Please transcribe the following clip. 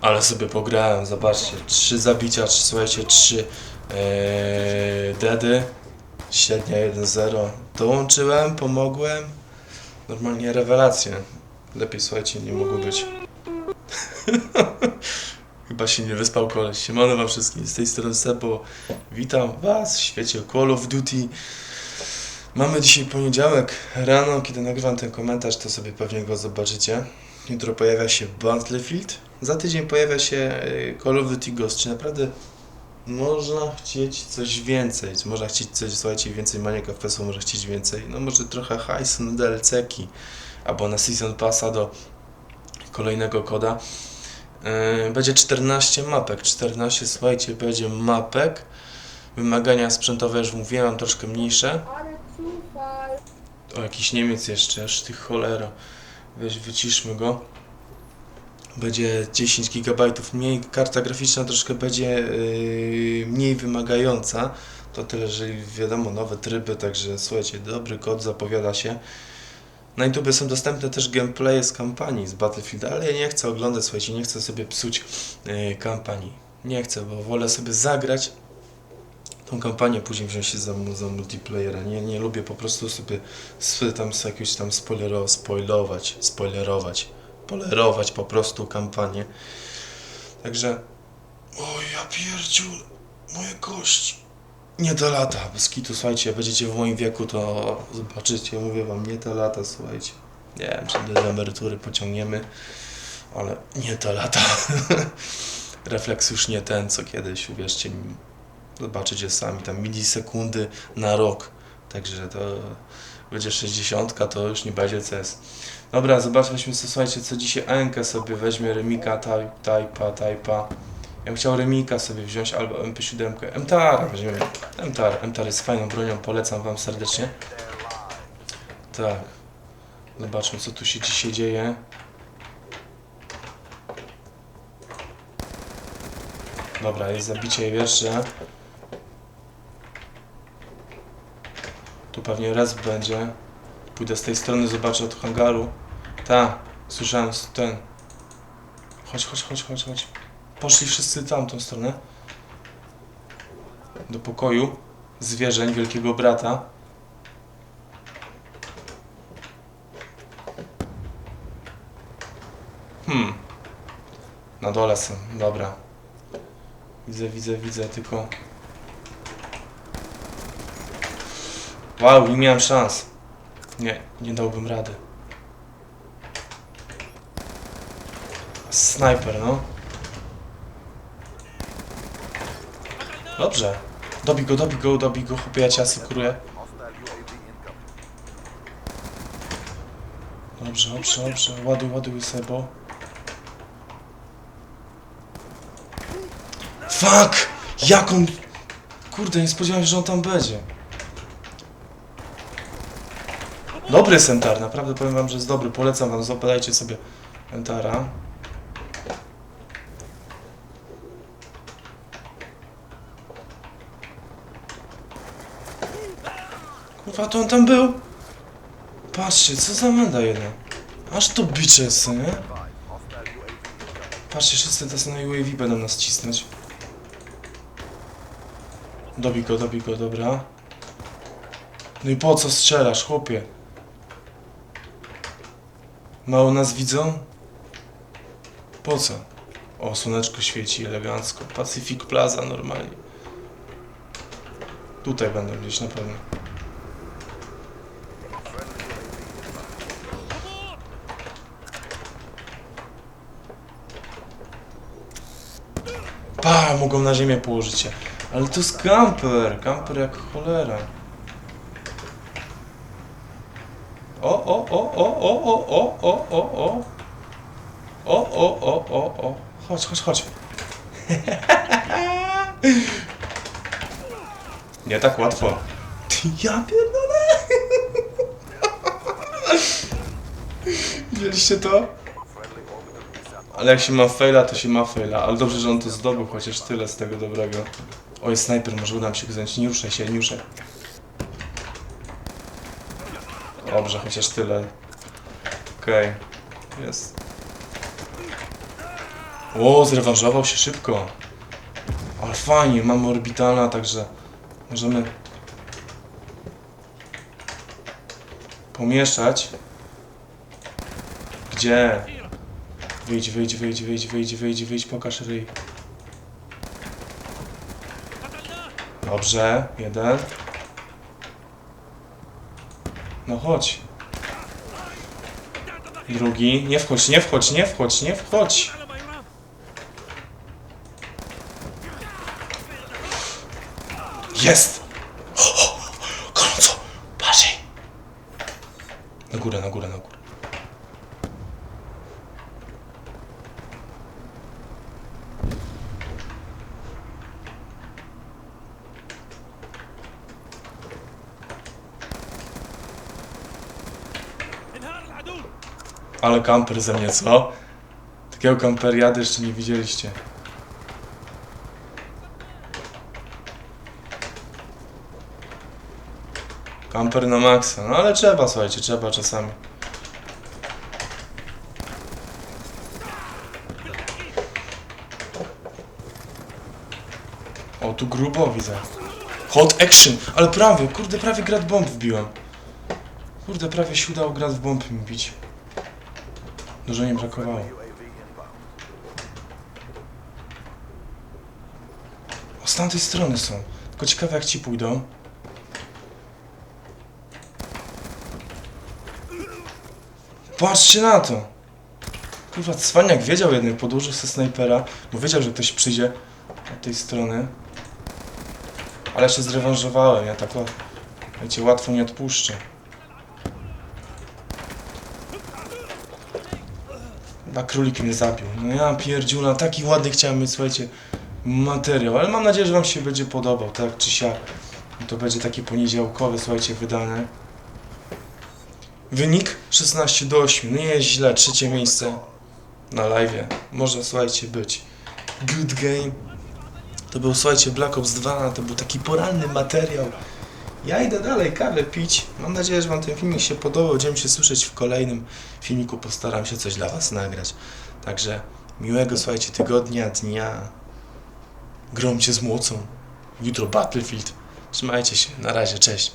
Ale sobie pograłem, zobaczcie. Trzy zabicia, trzy, słuchajcie, trzy yy, deady. Średnia 1-0. Dołączyłem, pomogłem. Normalnie rewelacje. Lepiej, słuchajcie, nie mogło być. Chyba się nie wyspał koleś. Siemano wam wszystkim, z tej strony Sebo. Witam was w świecie Call of Duty. Mamy dzisiaj poniedziałek rano, kiedy nagrywam ten komentarz, to sobie pewnie go zobaczycie. Jutro pojawia się Battlefield. Za tydzień pojawia się y, Call of Duty Ghost. Czy naprawdę można chcieć coś więcej? Czy można chcieć coś, słuchajcie, więcej maniaka FPS-u, może chcieć więcej? No może trochę hajsu na DLC-ki, albo na Season Passa do kolejnego koda. Yy, Będzie 14 mapek. 14, słuchajcie, będzie mapek. Wymagania sprzętowe już mówiłem, troszkę mniejsze. O, jakiś Niemiec jeszcze, aż ty cholera. Weź, wyciszmy go. Będzie 10 GB mniej, karta graficzna troszkę będzie yy, mniej wymagająca. To tyle, że wiadomo, nowe tryby, także słuchajcie, dobry kod zapowiada się. Na YouTube są dostępne też gameplaye z kampanii z Battlefield, ale ja nie chcę oglądać, słuchajcie, nie chcę sobie psuć yy, kampanii. Nie chcę, bo wolę sobie zagrać tą kampanię, później wziąć się za, za multiplayera. Nie, nie lubię po prostu sobie s- tam jakiegoś tam spoilero, spoilować, spoilerować, polerować po prostu kampanię. Także, o ja pierdziu, moje kości. Nie te lata, bez kitu, słuchajcie, będziecie w moim wieku, to zobaczycie, mówię wam, nie te lata, słuchajcie. Nie wiem, czy do emerytury pociągniemy, ale nie te lata. Refleks już nie ten, co kiedyś, uwierzcie mi. Zobaczycie sami, tam milisekundy na rok. Także to będzie 60, to już nie będzie CS. Dobra, zobaczmy, słuchajcie, co dzisiaj Enkę sobie weźmie, Remika, Taj- Tajpa, Tajpa. Ja bym chciał Remika sobie wziąć, albo MP7. MTAR weźmiemy. MTAR, MTAR jest fajną bronią, polecam wam serdecznie. Tak. Zobaczmy, co tu się dzisiaj dzieje. Dobra, jest zabicie wiersza. Tu pewnie res będzie. Pójdę z tej strony, zobaczę od hangaru. Ta, słyszałem ten. Chodź, chodź, chodź, chodź, chodź. Poszli wszyscy tamtą stronę. Do pokoju zwierzeń Wielkiego Brata. Hmm. Na dole są, dobra. Widzę, widzę, widzę, tylko... Wow, nie miałem szans. Nie, nie dałbym rady. Snajper, no. Dobrze. Dobij go, dobij go, dobij go, chłopie, ja cię asykuruję. Dobrze, dobrze, dobrze. Ładuj, ładuj Sebo. Fuck! Jak on... Kurde, nie spodziewałem się, że on tam będzie. Dobry jest Entar, naprawdę powiem wam, że jest dobry. Polecam wam, zapalajcie sobie Entara. Kurwa, to on tam był? Patrzcie, co za menda jeden. Aż to bicze jest, nie? Patrzcie, wszyscy teraz na UAV będą nas cisnąć. Dobij go, dobij go, dobra. No i po co strzelasz, chłopie? Mało nas widzą? Po co? O, słoneczko świeci elegancko. Pacific Plaza normalnie. Tutaj będą gdzieś na pewno. Pa, mogą na ziemię położyć się. Ale to jest kamper, kamper jak cholera. O, o, o, o, o, o, o, o, o, o. O, o, o, o, o. Chodź, chodź, chodź. Nie tak łatwo. Ja pierdolę. Widzieliście to? Ale jak się ma faila, to się ma faila. Ale dobrze, że on to zdobył, chociaż tyle z tego dobrego. Oj, snajper, może uda mi się go zająć. Nie ruszaj się, nie ruszaj. Dobrze, chociaż tyle. Okej. Jest. O, zrewanżował się szybko. Ale fajnie, mamy orbitala, także możemy pomieszać. Gdzie? Wyjdź, wyjdź, wyjdź, wyjdź, wyjdź, wyjdź, wyjdź, pokaż ryj. Dobrze, jeden. No chodź. Drugi. Nie wchodź, nie wchodź, nie wchodź, nie wchodź. Jest! Gorąco! Bardziej! Na górę, na górę, na górę. Ale kamper ze mnie, co? Takiego kamperiady jeszcze nie widzieliście. Kamper na maksa. No ale trzeba, słuchajcie, trzeba czasami. O, tu grubo widzę. Hot action! Ale prawie, kurde, prawie grad bomb wbiłem. Kurde, prawie się udało grad w bomb mi bić. Dużo mi brakowało. O, z tamtej strony są. Tylko ciekawe jak ci pójdą. Patrzcie na to! Kurwa, cwaniak wiedział jednak, podłożył sobie snajpera, bo wiedział, że ktoś przyjdzie od tej strony. Ale się zrewanżowałem, ja tak o... Wiecie, łatwo nie odpuszczę. Chyba królik mnie zabił. No ja pierdziula, taki ładny chciałem mieć, słuchajcie, materiał, ale mam nadzieję, że wam się będzie podobał, tak czy siak. To będzie taki poniedziałkowy, słuchajcie, wydane. Wynik 16 do 8, nie jest źle, trzecie miejsce na live. Może, słuchajcie, być. Good game. To był, słuchajcie, Black Ops 2, to był taki poranny materiał. Ja idę dalej kawę pić. Mam nadzieję, że Wam ten filmik się podobał. Będziemy się słyszeć w kolejnym filmiku. Postaram się coś dla Was nagrać. Także miłego, słuchajcie, tygodnia, dnia. Gromcie z młocą. Jutro Battlefield. Trzymajcie się. Na razie, cześć.